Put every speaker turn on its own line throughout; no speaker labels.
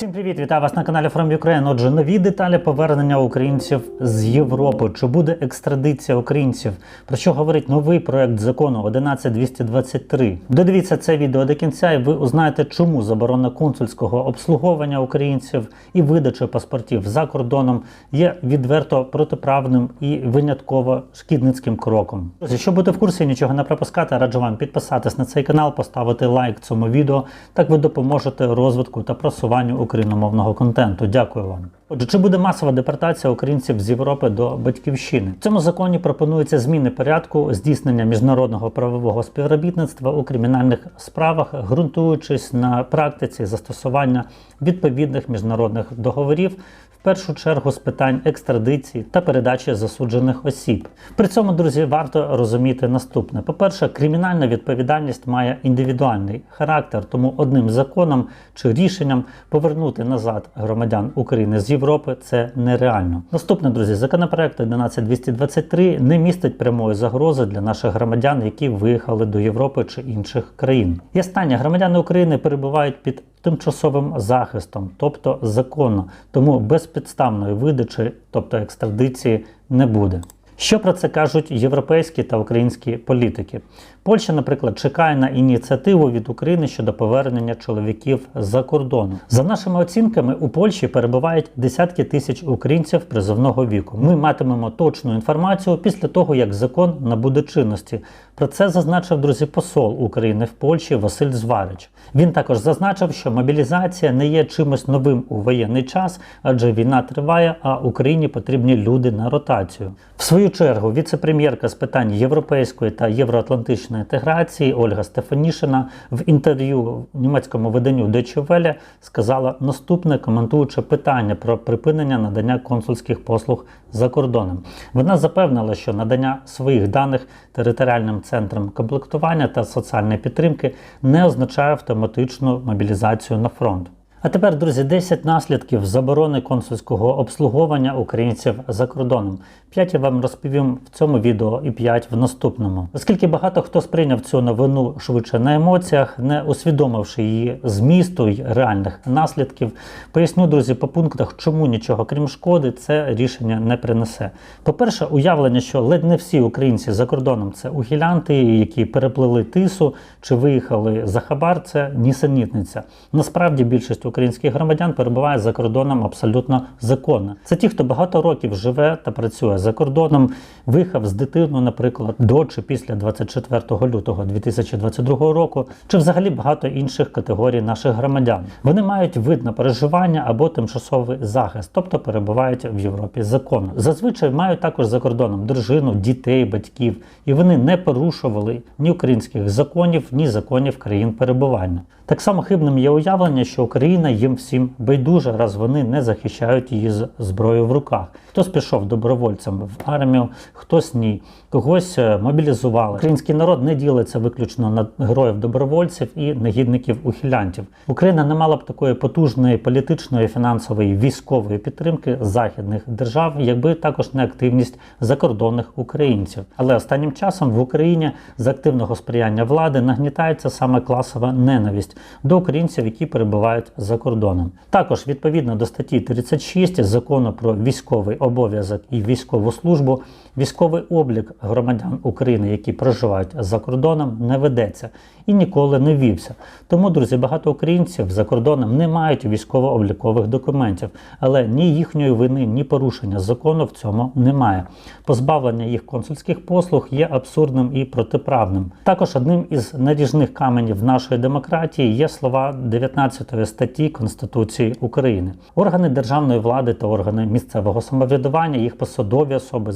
Всім привіт, вітаю вас на каналі From Ukraine. Отже, нові деталі повернення українців з Європи. Чи буде екстрадиція українців? Про що говорить новий проект закону 11223? Додивіться це відео до кінця, і ви узнаєте, чому заборона консульського обслуговування українців і видачі паспортів за кордоном є відверто протиправним і винятково шкідницьким кроком. Щоб бути в курсі, нічого не пропускати, раджу вам підписатись на цей канал, поставити лайк цьому відео. Так ви допоможете розвитку та просуванню україномовного контенту. Дякую вам. Отже, чи буде масова депортація українців з Європи до батьківщини? В цьому законі пропонуються зміни порядку здійснення міжнародного правового співробітництва у кримінальних справах, ґрунтуючись на практиці застосування відповідних міжнародних договорів. В першу чергу з питань екстрадиції та передачі засуджених осіб. При цьому, друзі, варто розуміти наступне: по-перше, кримінальна відповідальність має індивідуальний характер, тому одним законом чи рішенням повернути назад громадян України з Європи це нереально. Наступне, друзі, законопроект 11223 не містить прямої загрози для наших громадян, які виїхали до Європи чи інших країн. І останнє громадяни України перебувають під тимчасовим захистом, тобто законно, тому безпідставної видачі, тобто екстрадиції, не буде. Що про це кажуть європейські та українські політики? Польща, наприклад, чекає на ініціативу від України щодо повернення чоловіків за кордону. За нашими оцінками, у Польщі перебувають десятки тисяч українців призовного віку. Ми матимемо точну інформацію після того, як закон набуде чинності. Про це зазначив друзі посол України в Польщі Василь Зварич. Він також зазначив, що мобілізація не є чимось новим у воєнний час, адже війна триває, а Україні потрібні люди на ротацію. В свою чергу, віце-прем'єрка з питань європейської та євроатлантичної інтеграції Ольга Стефанішина в інтерв'ю німецькому виданню Deutsche сказала наступне, коментуючи питання про припинення надання консульських послуг за кордоном. Вона запевнила, що надання своїх даних територіальним центрам комплектування та соціальної підтримки не означає автоматичну мобілізацію на фронт. А тепер, друзі, 10 наслідків заборони консульського обслуговування українців за кордоном. П'ять я вам розповім в цьому відео і п'ять в наступному. Оскільки багато хто сприйняв цю новину швидше на емоціях, не усвідомивши її змісту й реальних наслідків, поясню, друзі, по пунктах, чому нічого крім шкоди, це рішення не принесе. По-перше, уявлення, що ледь не всі українці за кордоном це ухилянти, які переплили тису чи виїхали за хабар, це нісенітниця. Насправді більшість українських громадян перебуває за кордоном абсолютно законно. Це ті, хто багато років живе та працює за кордоном, виїхав з дитиною, наприклад, до чи після 24 лютого 2022 року, чи взагалі багато інших категорій наших громадян. Вони мають вид на переживання або тимчасовий захист, тобто перебувають в Європі законно. Зазвичай мають також за кордоном дружину, дітей, батьків, і вони не порушували ні українських законів, ні законів країн перебування. Так само хибним є уявлення, що Україна їм всім байдуже, раз вони не захищають її з зброєю в руках. Хтось пішов добровольцем в армію, хтось ні, когось е, мобілізували. Український народ не ділиться виключно на героїв-добровольців і негідників-ухилянтів. Україна не мала б такої потужної політичної, фінансової, військової підтримки західних держав, якби також не активність закордонних українців. Але останнім часом в Україні з активного сприяння влади нагнітається саме класова ненависть до українців, які перебувають за кордоном. Також відповідно до статті 36 закону про військовий обов'язок і військову службу, військовий облік громадян України, які проживають за кордоном, не ведеться і ніколи не вівся. Тому, друзі, багато українців за кордоном не мають військово-облікових документів, але ні їхньої вини, ні порушення закону в цьому немає. Позбавлення їх консульських послуг є абсурдним і протиправним. Також одним із наріжних каменів нашої демократії є слова 19 статті Конституції України. Органи державної влади та органи місцевого самоврядування, їх посадові особи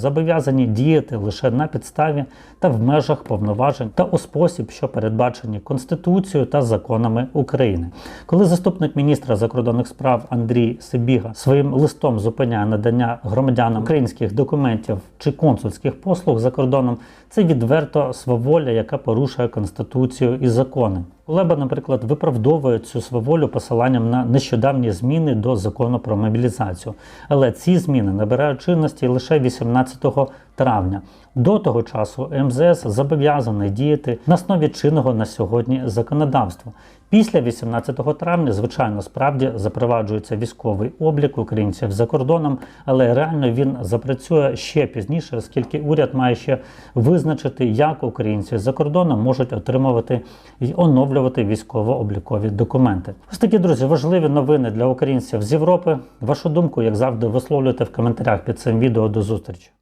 зобов'язані діяти лише на підставі та в межах повноважень та у спосіб, що передбачені Конституцією та законами України. Коли заступник міністра закордонних справ Андрій Сибіга своїм листом зупиняє надання громадянам українських документів чи консульських послуг за кордоном, це відверто сваволя, яка порушує Конституцію і закони. Кулеба, наприклад, виправдовує цю сваволю посиланням на нещодавні зміни до закону про мобілізацію. Але ці зміни набирають чинності лише 18 травня. До того часу МЗС зобов'язаний діяти на основі чинного на сьогодні законодавства. Після 18 травня, звичайно, справді запроваджується військовий облік українців за кордоном, але реально він запрацює ще пізніше, оскільки уряд має ще визначити, як українці за кордоном можуть отримувати і оновлювати військово-облікові документи. Ось такі друзі, важливі новини для українців з Європи. Вашу думку, як завжди, висловлюйте в коментарях під цим відео. До зустрічі.